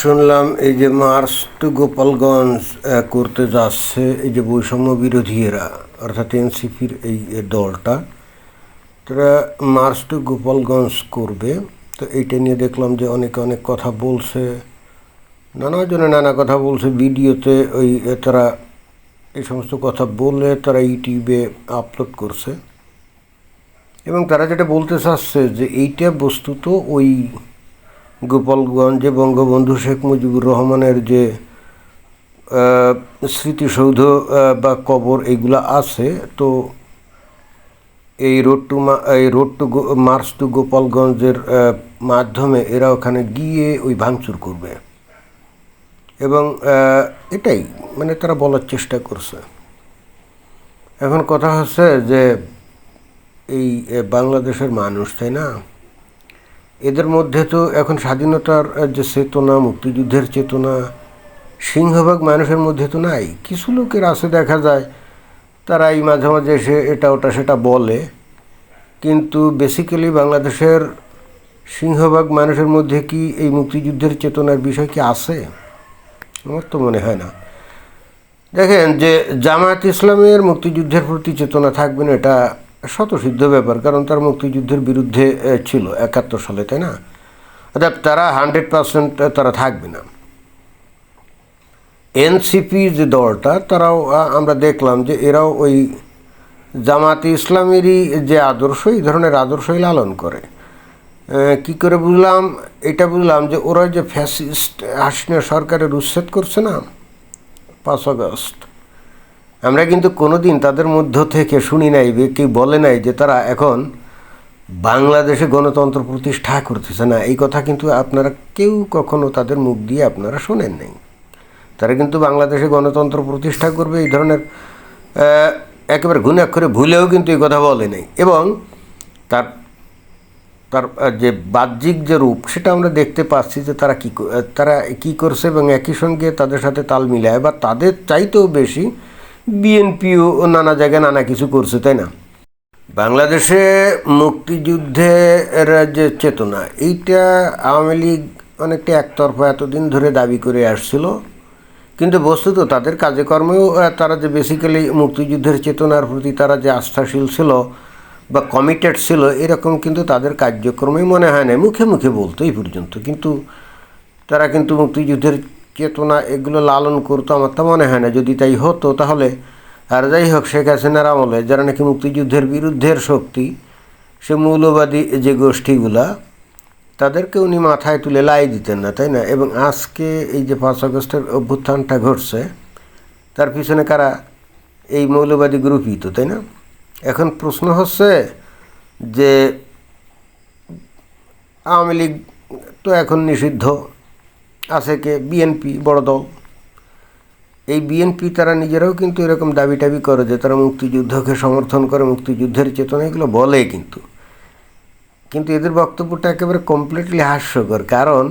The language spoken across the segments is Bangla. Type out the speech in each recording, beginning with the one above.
শুনলাম এই যে মার্চ টু গোপালগঞ্জ করতে যাচ্ছে এই যে বৈষম্য বিরোধীরা, অর্থাৎ এনসিপির এই দলটা। তারা মার্চ টু গোপালগঞ্জ করবে। তো এইটা নিয়ে দেখলাম যে অনেকে অনেক কথা বলছে, নানা জনে নানা কথা বলছে। ভিডিওতে ওই, তারা এই সমস্ত কথা বলে তারা ইউটিউবে আপলোড করছে। এবং তারা যেটা বলতে চাচ্ছে যে এইটা বস্তুত ওই গোপালগঞ্জে বঙ্গবন্ধু শেখ মুজিবুর রহমানের যে স্মৃতিসৌধ বা কবর এইগুলা আছে, তো এই রোড টু এই রোড টু মার্চ টু গোপালগঞ্জের মাধ্যমে এরা ওখানে গিয়ে ওই ভাঙচুর করবে। এবং এটাই মানে তারা বলার চেষ্টা করছে। এখন কথা হচ্ছে যে, এই বাংলাদেশের মানুষ, তাই না? এদের মধ্যে তো এখন স্বাধীনতার যে চেতনা, মুক্তিযুদ্ধের চেতনা, সিংহভাগ মানুষের মধ্যে তো নাই। কিছু লোকের আছে দেখা যায় তারা এই মাঝে মাঝে এসে এটা, ওটা, সেটা বলে। কিন্তু বেসিক্যালি বাংলাদেশের সিংহভাগ মানুষের মধ্যে কি এই মুক্তিযুদ্ধের চেতনার বিষয় কি আছে? আমার তো মনে হয় না। দেখেন যে জামায়াত ইসলামের মুক্তিযুদ্ধের প্রতি চেতনা থাকবে না, এটা শতসিদ্ধ ব্যাপার, কারণ তার মুক্তিযুদ্ধের বিরুদ্ধে ছিল, একাত্তর সালে, তাই না? অর্থাৎ তারা হান্ড্রেড পার্সেন্ট তারা থাকবে না। এনসিপি যে দলটা, তারাও আমরা দেখলাম যে এরাও ওই জামাতে ইসলামেরই যে আদর্শ, এই ধরনের আদর্শই লালন করে। কি করে বুঝলাম? এটা বুঝলাম যে ওরা যে ফ্যাসিস্ট, হাসিনা সরকারের উচ্ছেদ করছে না, পাঁচ আগস্ট আমরা কিন্তু কোনো দিন তাদের মধ্য থেকে শুনি নাই যে কেউ বলে নাই যে তারা এখন বাংলাদেশে গণতন্ত্র প্রতিষ্ঠা করতেছে। না, এই কথা কিন্তু আপনারা কেউ কখনো তাদের মুখ দিয়ে আপনারা শোনেন নাই। তারা কিন্তু বাংলাদেশে গণতন্ত্র প্রতিষ্ঠা করবে, এই ধরনের একেবারে গুণে অক্ষরে ভুলেও কিন্তু এই কথা বলে নাই। এবং তার তার যে বাহ্যিক যে রূপ, সেটা আমরা দেখতে পাচ্ছি যে তারা কী তারা কী করছে এবং একই সঙ্গে তাদের সাথে তাল মিলায় বা তাদের চাইতেও বেশি বিএনপিও নানা জায়গায় নানা কিছু করছে, তাই না? বাংলাদেশে মুক্তিযুদ্ধের যে চেতনা, এইটা আওয়ামী লীগ অনেকটা একতরফা এতদিন ধরে দাবি করে আসছিল। কিন্তু বস্তুত তাদের কাজে কর্মেও তারা যে বেসিক্যালি মুক্তিযুদ্ধের চেতনার প্রতি তারা যে আস্থাশীল ছিল বা কমিটেড ছিল, এরকম কিন্তু তাদের কার্যক্রমে মনে হয় না মুখে মুখে বলতো এই পর্যন্ত। কিন্তু তারা কিন্তু মুক্তিযুদ্ধের চেতনা এগুলো লালন করতো আমার তো মনে হয় না। যদি তাই হতো তাহলে, আর যাই হোক, শেখ হাসিনার আমলে যারা নাকি মুক্তিযুদ্ধের বিরুদ্ধের শক্তি, সে মৌলবাদী যে গোষ্ঠীগুলা তাদেরকে উনি মাথায় তুলে লাই দিতেন না, তাই না? এবং আজকে এই যে পাঁচ আগস্টের অভ্যুত্থানটা ঘটছে, তার পিছনে কারা? এই মৌলবাদী গ্রুপই তো, তাই না? এখন প্রশ্ন হচ্ছে যে আওয়ামী লীগ তো এখন নিষিদ্ধ। আছে কে? বিএনপি বড় দল। এই বিএনপি তারা নিজেরাও কিন্তু এরকম দাবি টাবি করে যে তারা মুক্তিযুদ্ধকে সমর্থন করে, মুক্তিযুদ্ধের চেতনা, এগুলো বলে কিন্তু। কিন্তু এদের বক্তব্যটা একেবারে কমপ্লিটলি হাস্যকর। কারণ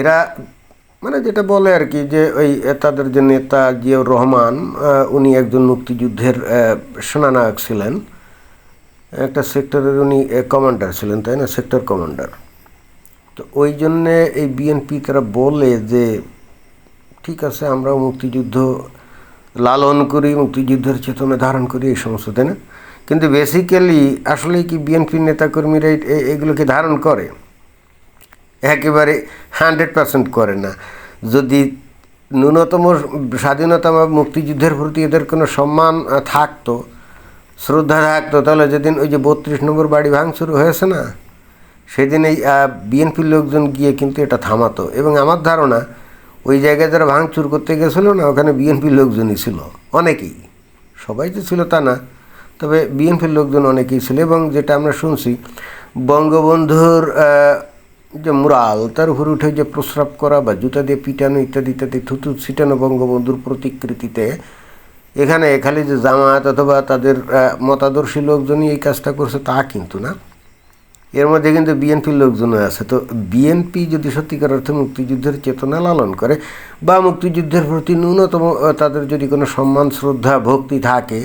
এরা মানে যেটা বলে আর কি যে ওই তাদের যে নেতা জিয়াউর রহমান উনি একজন মুক্তিযুদ্ধের সেনানায়ক ছিলেন। একটা সেক্টরের উনি কমান্ডার ছিলেন, তাই না? সেক্টর কমান্ডার তো ওই জন্যে এই বিএনপি তারা বলে যে, ঠিক আছে, আমরা মুক্তিযুদ্ধ লালন করি, মুক্তিযুদ্ধের চেতনা ধারণ করি, এই সমস্ত, তাই না? কিন্তু বেসিক্যালি আসলে কি বিএনপির নেতাকর্মীরা এগুলোকে ধারণ করে? একেবারে হান্ড্রেড পার্সেন্ট করে না। যদি ন্যূনতম স্বাধীনতা বা মুক্তিযুদ্ধের প্রতি এদের কোনো সম্মান থাকতো, শ্রদ্ধা থাকতো, তাহলে যেদিন ওই যে বত্রিশ নম্বর বাড়ি ভাঙচুর হয়েছে না সেদিন এই বিএনপির লোকজন গিয়ে কিন্তু এটা থামাতো। এবং আমার ধারণা ওই জায়গায় যারা ভাঙচুর করতে গেছিল না, ওখানে বিএনপির লোকজনই ছিল। অনেকেই। সবাই তো ছিল তা না। তবে বিএনপির লোকজন অনেকেই ছিল এবং যেটা আমরা শুনছি, বঙ্গবন্ধুর যে মুরাল, তার উপরে উঠে যে প্রস্রাব করা বা জুতা দিয়ে পিটানো ইত্যাদি ইত্যাদি থুতু ছিটানো বঙ্গবন্ধুর প্রতিকৃতিতে, এখানে খালি যে জামায়াত অথবা তাদের মতাদর্শী লোকজনই এই কাজটা করছে তা কিন্তু না। এর মধ্যে কিন্তু বিএনপির লোকজনও আছে। তো বিএনপি যদি সত্যিকার অর্থে মুক্তিযুদ্ধের চেতনা লালন করে বা মুক্তিযুদ্ধের প্রতি ন্যূনতম তাদের যদি কোনো সম্মান, শ্রদ্ধা, ভক্তি থাকে,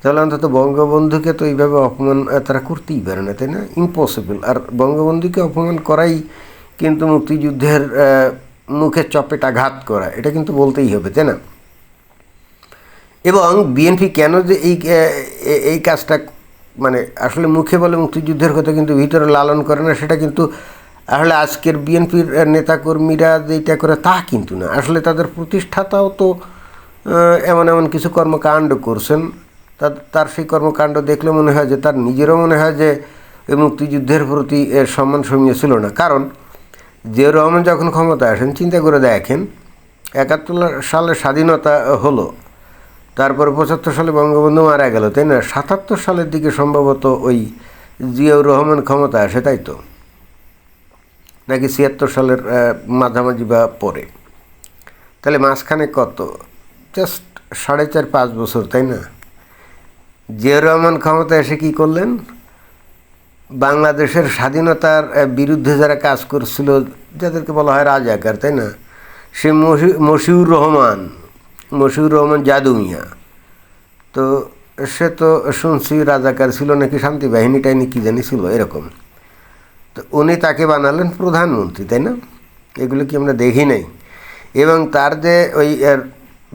তাহলে অন্তত বঙ্গবন্ধুকে তো এইভাবে অপমান তারা করতেই পারে না, তাই না? ইম্পসিবল আর বঙ্গবন্ধুকে অপমান করাই কিন্তু মুক্তিযুদ্ধের মুখে মুখে চপেটাঘাত করা, এটা কিন্তু বলতেই হবে, তাই না? এবং বিএনপি কেন যে এই এই কাজটা মানে আসলে মুখে বলে মুক্তিযুদ্ধের কথা কিন্তু ভিতরে লালন করে না, সেটা কিন্তু আসলে আজকের বিএনপির নেতাকর্মীরা যেটা করে তা কিন্তু না। আসলে তাদের প্রতিষ্ঠাতাও তো এমন এমন কিছু কর্মকাণ্ড করছেন। তার সেই কর্মকাণ্ড দেখলে মনে হয় যে তার নিজেরও মনে হয় যে এই মুক্তিযুদ্ধের প্রতি সম্মান সমীয় ছিল না। কারণ জিয়াউর রহমান যখন ক্ষমতায় আসেন, চিন্তা করে দেখেন, একাত্তর সালে স্বাধীনতা হলো। তারপরে পঁচাত্তর সালে বঙ্গবন্ধু মারা গেল, তাই না? সাতাত্তর সালের দিকে সম্ভবত ওই জিয়াউর রহমান ক্ষমতা আসে, তাই তো? নাকি ছিয়াত্তর সালের মাঝামাঝি বা পরে? তাহলে মাঝখানে কত? জাস্ট সাড়ে চার, পাঁচ বছর, তাই না? জিয়াউর রহমান ক্ষমতা এসে কি করলেন? বাংলাদেশের স্বাধীনতার বিরুদ্ধে যারা কাজ করছিল, যাদেরকে বলা হয় রাজাকার, তাই না? সে মশি- মশিউর রহমান। মশিউর রহমান জাদু মিয়া। তো সে তো শুনছি রাজাকার ছিল নাকি শান্তি বাহিনী টাইনি কী জানি ছিল, এরকম। তো উনি তাকে বানালেন প্রধানমন্ত্রী, তাই না? এগুলো কি আমরা দেখি নাই? এবং তার যে ওই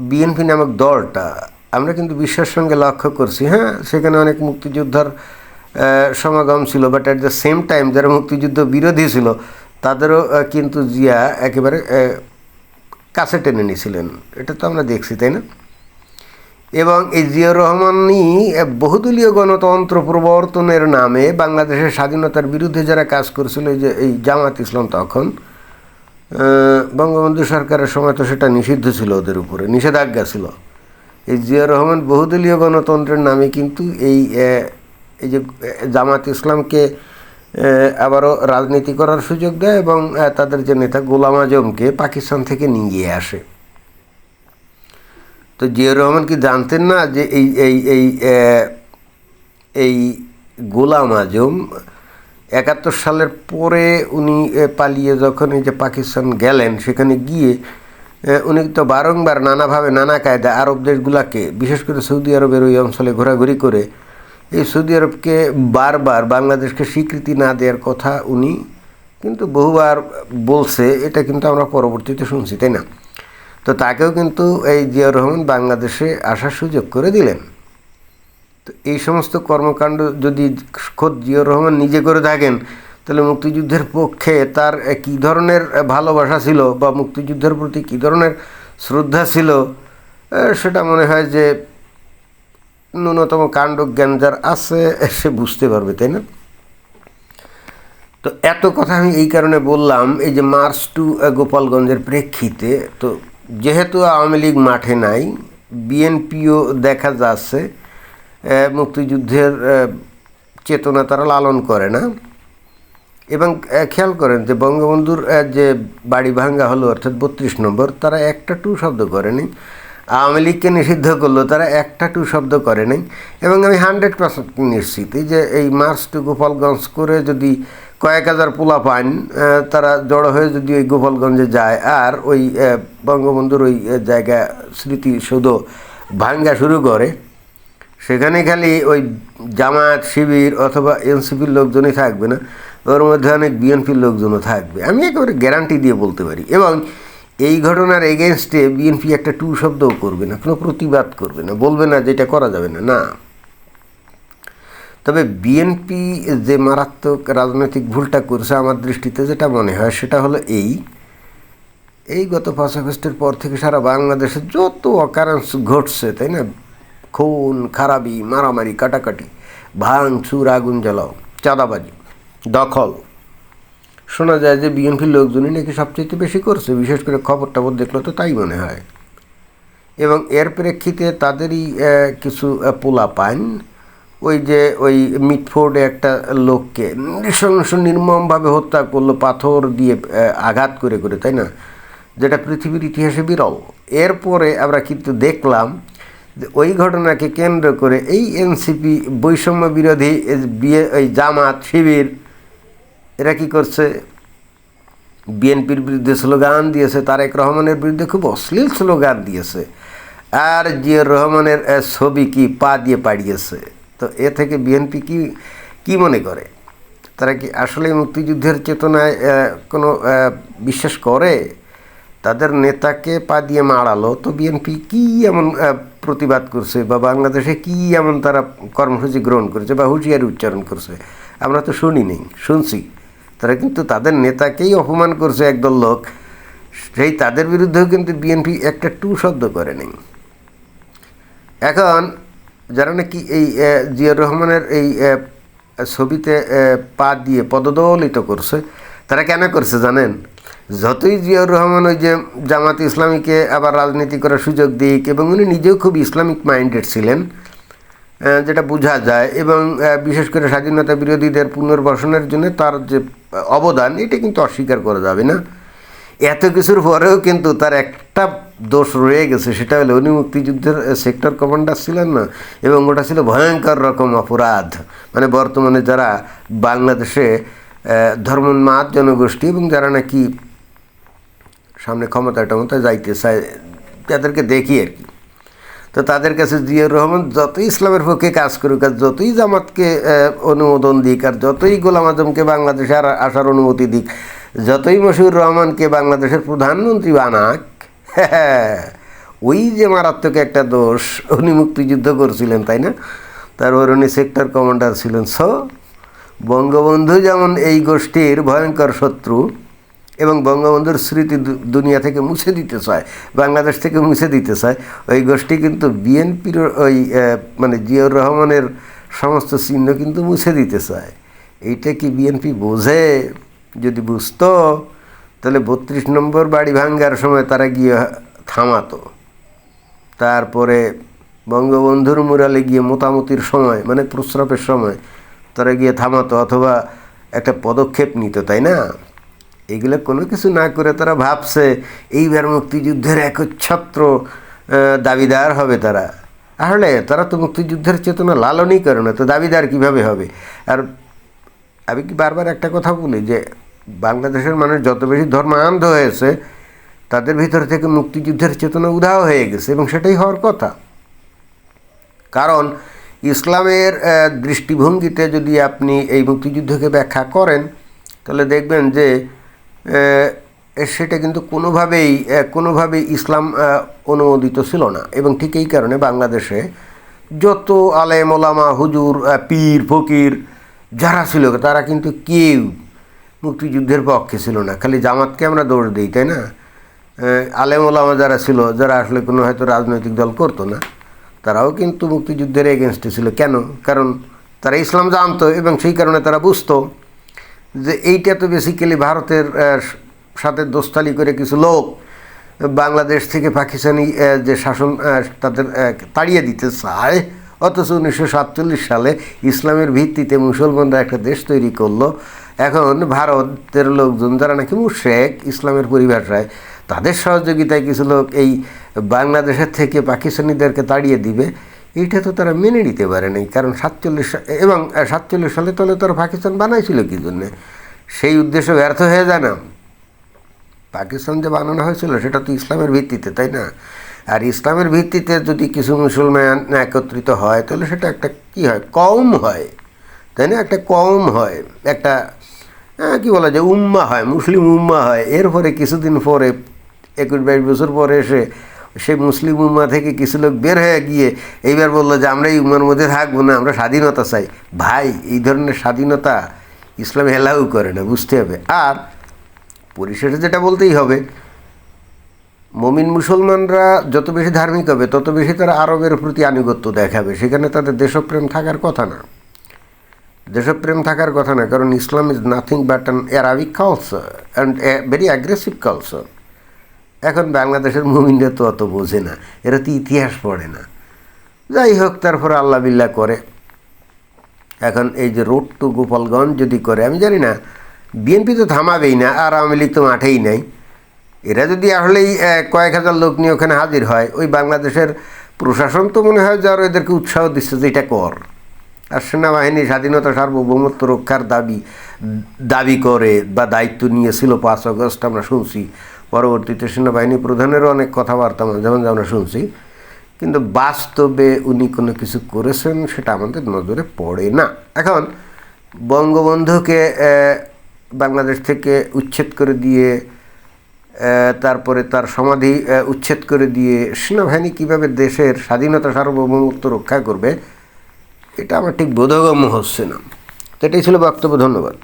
বিএনপি নামক দলটা, আমরা কিন্তু বিশ্বের সঙ্গে লক্ষ্য করছি হ্যাঁ? সেখানে অনেক মুক্তিযোদ্ধার সমাগম ছিল but at the same time যারা মুক্তিযুদ্ধ বিরোধী ছিল, তাদেরও কিন্তু জিয়া একেবারে কাছে টেনে নিয়েছিলেন। এটা তো আমরা দেখছি, তাই না? এবং এই জিয়াউর রহমানই বহুদলীয় গণতন্ত্র প্রবর্তনের নামে বাংলাদেশের স্বাধীনতার বিরুদ্ধে যারা কাজ করছিল, এই যে এই জামাত ইসলাম তখন বঙ্গবন্ধু সরকারের সময় তো সেটা নিষিদ্ধ ছিল ওদের উপরে, নিষেধাজ্ঞা ছিল। এই জিয়াউর রহমান বহুদলীয় গণতন্ত্রের নামে কিন্তু এই এই যে জামাত ইসলামকে আবারও রাজনীতি করার সুযোগ দেয় এবং তাদের যে নেতা গোলাম আজমকে পাকিস্তান থেকে নিয়ে আসে। তো জিয়াউর রহমান কি জানতেন না যে এই এই এই এই গোলাম আজম একাত্তর সালের পরে উনি পালিয়ে যখন এই যে পাকিস্তান গেলেন, সেখানে গিয়ে উনি তো বারংবার নানাভাবে নানা কায়দা আরব দেশগুলাকে, বিশেষ করে সৌদি আরবের ওই অঞ্চলে ঘোরাঘুরি করে এই সৌদি আরবকে বারবার বাংলাদেশকে স্বীকৃতি না দেওয়ার কথা উনি কিন্তু বহুবার বলছে, এটা কিন্তু আমরা পরবর্তীতে শুনছি, তাই না? তো তাকেও কিন্তু এই জিয়াউর রহমান বাংলাদেশে আসার সুযোগ করে দিলেন। তো এই সমস্ত কর্মকাণ্ড যদি খোদ জিয়াউর রহমান নিজে করে থাকেন, তাহলে মুক্তিযুদ্ধের পক্ষে তার কী ধরনের ভালোবাসা ছিল বা মুক্তিযুদ্ধের প্রতি কী ধরনের শ্রদ্ধা ছিল সেটা মনে হয় যে ন্যূনতম কাণ্ড জ্ঞান যার আছে, সে বুঝতে পারবে, তাই না? তো এত কথা আমি এই কারণে বললাম, এই যে মার্চ টু গোপালগঞ্জের প্রেক্ষিতে, তো যেহেতু আওয়ামী লীগ মাঠে নাই বিএনপিও দেখা যাচ্ছে মুক্তিযুদ্ধের চেতনা তারা লালন করে না। এবং খেয়াল করেন যে বঙ্গবন্ধুর যে বাড়ি ভাঙ্গা হলো, অর্থাৎ বত্রিশ নম্বর, তারা একটা টু শব্দ করেনি। আওয়ামী লীগকে নিষিদ্ধ করল, তারা একটা টু শব্দ করে নাই। এবং আমি হান্ড্রেড পার্সেন্ট নিশ্চিত যে এই মার্চ টু গোপালগঞ্জ করে যদি কয়েক হাজার পোলা পান তারা জড়ো হয়ে যদি ওই গোপালগঞ্জে যায়, আর ওই বঙ্গবন্ধুর ওই জায়গা স্মৃতিসৌধ ভাঙ্গা শুরু করে, সেখানে খালি ওই জামাত শিবির অথবা এনসিপির লোকজনই থাকবে না, ওর মধ্যে অনেক বিএনপির লোকজনও থাকবে। আমি একেবারে গ্যারান্টি দিয়ে বলতে পারি। এবং এই ঘটনার এগেনস্টে বিএনপি একটা টু শব্দও করবে না, কোনো প্রতিবাদ করবে না, বলবে না যে এটা করা যাবে না না। তবে বিএনপি যে মারাত্মক রাজনৈতিক ভুলটা করছে আমার দৃষ্টিতে যেটা মনে হয় সেটা হলো এই এই গত পাঁচ আগস্টের পর থেকে সারা বাংলাদেশে যত অকারেন্স ঘটছে, তাই না? খুন, খারাপি, মারামারি, কাটাকাটি ভাঙ চুর আগুন জ্বালাও, চাঁদাবাজি, দখল। শোনা যায় যে বিএনপির লোকজনই নাকি সবচেয়ে বেশি করছে, বিশেষ করে খবর টবর দেখলে তো তাই মনে হয়। এবং এর প্রেক্ষিতে তাদেরই কিছু পোলা পান ওই যে, ওই মিটফোর্ডে একটা লোককে নৃশংস নির্মমভাবে হত্যা করল, পাথর দিয়ে আঘাত করে করে, তাই না? যেটা পৃথিবীর ইতিহাসে বিরল। এরপরে আমরা কিন্তু দেখলাম যে ওই ঘটনাকে কেন্দ্র করে এই এনসিপি বৈষম্য বিরোধী বিয়ে, ওই জামাত, শিবির এরা কি করছে? বিএনপির বিরুদ্ধে স্লোগান দিয়েছে, তারেক রহমানের বিরুদ্ধে খুব অশ্লীল স্লোগান দিয়েছে। আর জিয়র রহমানের ছবি কি পা দিয়ে পাড়িয়েছে? তো এ থেকে বিএনপি কি কি মনে করে? তারা কি আসলে মুক্তিযুদ্ধের চেতনায় কোনো বিশ্বাস করে? তাদের নেতাকে পা দিয়ে মারালো তো বিএনপি কি এমন প্রতিবাদ করছে? বা বাংলাদেশে কি এমন তারা কর্মসূচি গ্রহণ করেছে? বা হুঁশিয়ারি উচ্চারণ করছে? আমরা তো শুনি নেই শুনছি। তারা কিন্তু তাদের নেতাকেই অপমান করছে একদল লোক। সেই তাদের বিরুদ্ধেও কিন্তু বিএনপি একটা টু শব্দ করে নেই এখন যারা নাকি এই জিয়াউর রহমানের এই ছবিতে পা দিয়ে পদদলিত করছে, তারা কেন করছে জানেন? যতই জিয়াউর রহমান ওই যে জামাত ইসলামীকে আবার রাজনীতি করার সুযোগ দিক এবং উনি নিজেও খুব ইসলামিক মাইন্ডেড ছিলেন যেটা বোঝা যায় এবং বিশেষ করে স্বাধীনতা বিরোধীদের পুনর্বাসনের জন্য তার যে অবদান, এটা কিন্তু অস্বীকার করা যাবে না। এত কিছুর পরেও কিন্তু তার একটা দোষ রয়ে গেছে, সেটা হলো উনি মুক্তিযুদ্ধের সেক্টর কমান্ডার ছিলেন না এবং ওটা ছিল ভয়ঙ্কর রকম অপরাধ। মানে বর্তমানে যারা বাংলাদেশে ধর্মোন্মাদ জনগোষ্ঠী এবং যারা নাকি সামনে ক্ষমতা টমতা যাইতে চায়, তাদেরকে দেখি আর কি। তো তাদের কাছে জিয়াউর রহমান যতই ইসলামের পক্ষে কাজ করুক আর যতই জামাতকে অনুমোদন দিক আর যতই গোলাম আজমকে বাংলাদেশে আসার অনুমতি দিক, যতই মশিউর রহমানকে বাংলাদেশের প্রধানমন্ত্রী বানাক, ওই যে মারাত্মক একটা দোষ, উনি মুক্তিযুদ্ধ করছিলেন, তাই না? তারপর উনি সেক্টর কমান্ডার ছিলেন। সো বঙ্গবন্ধু যেমন এই গোষ্ঠীর ভয়ঙ্কর শত্রু এবং বঙ্গবন্ধুর স্মৃতি দুনিয়া থেকে মুছে দিতে চায়, বাংলাদেশ থেকে মুছে দিতে চায়, ওই গোষ্ঠী কিন্তু বিএনপির ওই মানে জিয়াউর রহমানের সমস্ত চিহ্ন কিন্তু মুছে দিতে চায়। এইটা কি বিএনপি বোঝে? যদি বুঝতো, তাহলে বত্রিশ নম্বর বাড়ি ভাঙ্গার সময় তারা গিয়ে থামাতো। তারপরে বঙ্গবন্ধুর মুরালে গিয়ে মোটামুটির সময় মানে প্রস্রাবের সময়, তারা গিয়ে থামাতো অথবা একটা পদক্ষেপ নিত, তাই না? এগুলো কোনো কিছু না করে তারা ভাবছে, এইবার মুক্তিযুদ্ধের একচ্ছত্র দাবিদার হবে তারা। আসলে তারা তো মুক্তিযুদ্ধের চেতনা লালনই করে না, তো দাবিদার কীভাবে হবে? আর আমি কি বারবার একটা কথা বলি যে, বাংলাদেশের মানুষ যত বেশি ধর্মান্ধ হয়েছে, তাদের ভিতর থেকে মুক্তিযুদ্ধের চেতনা উধাও হয়ে গেছে, এবং সেটাই হওয়ার কথা। কারণ ইসলামের দৃষ্টিভঙ্গিতে যদি আপনি এই মুক্তিযুদ্ধকে ব্যাখ্যা করেন, তাহলে দেখবেন যে সেটা কিন্তু কোনোভাবেই কোনোভাবেই ইসলাম অনুমোদিত ছিল না। এবং ঠিক এই কারণে বাংলাদেশে যত আলেম ওলামা হুজুর পীর ফকির যারা ছিল তারা কিন্তু কেউ মুক্তিযুদ্ধের পক্ষে ছিল না। খালি জামাতকে আমরা দৌড় দিই তাই না? আহ, আলেম ওলামা যারা ছিল যারা আসলে কোনো হয়তো রাজনৈতিক দল করতো না তারাও কিন্তু মুক্তিযুদ্ধের এগেনস্টে ছিল। কেন? কারণ তারা ইসলাম জানতো এবং সেই কারণে তারা বুঝতো যে এইটা তো বেসিক্যালি ভারতের সাথে দোস্তালি করে কিছু লোক বাংলাদেশ থেকে পাকিস্তানি যে শাসন তাদের তাড়িয়ে দিতে চায়, অথচ উনিশশো সাতচল্লিশ সালে ইসলামের ভিত্তিতে মুসলমানরা একটা দেশ তৈরি করল। এখন ভারতের লোকজন যারা নাকি মুশেক ইসলামের পরিভাষায়, তাদের সহযোগিতায় কিছু লোক এই বাংলাদেশের থেকে পাকিস্তানিদেরকে তাড়িয়ে দিবে। এইটা তো তারা মেনে নিতে পারে নাই, কারণ সাতচল্লিশ এবং সাতচল্লিশ সালে তাহলে তারা পাকিস্তান বানাইছিল কী জন্যে? সেই উদ্দেশ্য ব্যর্থ হয়ে যায় না। পাকিস্তান যে বানানো হয়েছিল সেটা তো ইসলামের ভিত্তিতে, তাই না? আর ইসলামের ভিত্তিতে যদি কিছু মুসলমান একত্রিত হয়, তাহলে সেটা একটা কি হয়? কম হয়। তাই না? একটা কম হয়, একটা কি বলা যায়, উম্মা হয়, মুসলিম উম্মা হয়। এরপরে কিছুদিন পরে, একুশ বাইশ বছর পরে এসে সেই মুসলিম উম্মা থেকে কিছু লোক বের হয়ে গিয়ে এইবার বলল যে, আমরা এই উম্মার মধ্যে থাকব না, আমরা স্বাধীনতা চাই। ভাই, এই ধরনের স্বাধীনতা ইসলাম এলাও করে না, বুঝতে হবে। আর পরিশেষে যেটা বলতেই হবে, মমিন মুসলমানরা যত বেশি ধার্মিক হবে, তত বেশি তারা আরবের প্রতি আনুগত্য দেখাবে। সেখানে তাদের দেশপ্রেম থাকার কথা না। দেশপ্রেম থাকার কথা না, কারণ Islam is nothing but an Arabic culture and very aggressive culture এখন বাংলাদেশের মুমিনরা তো অত বোঝে না, এরা তো ইতিহাস পড়ে না। যাই হোক, তারপরে আল্লাহ বিল্লাহ করে। এখন এই যে রোড টু গোপালগঞ্জ যদি করে, আমি জানি না, বিএনপি তো থামাবেই না, আর আওয়ামী লীগ তো মাঠেই নাই। এরা যদি আসলেই কয়েক হাজার লোক নিয়ে ওখানে হাজির হয়, ওই বাংলাদেশের প্রশাসন তো মনে হয় যে আরও এদেরকে উৎসাহ দিচ্ছে যে এটা কর। আর সেনাবাহিনী স্বাধীনতা সার্বভৌমত্ব রক্ষার দাবি দাবি করে বা দায়িত্ব নিয়েছিল পাঁচ আগস্ট, আমরা শুনছি। পরবর্তীতে সেনাবাহিনী প্রধানেরও অনেক কথাবার্তা যেমন আমরা শুনছি, কিন্তু বাস্তবে উনি কোনো কিছু করেছেন সেটা আমাদের নজরে পড়ে না। এখন বঙ্গবন্ধুকে বাংলাদেশ থেকে উচ্ছেদ করে দিয়ে তারপরে তার সমাধি উচ্ছেদ করে দিয়ে সেনাবাহিনী কীভাবে দেশের স্বাধীনতা সার্বভৌমত্ব রক্ষা করবে, এটা আমার ঠিক বোধগম্য হচ্ছে না। তো এটাই ছিল বক্তব্য, ধন্যবাদ।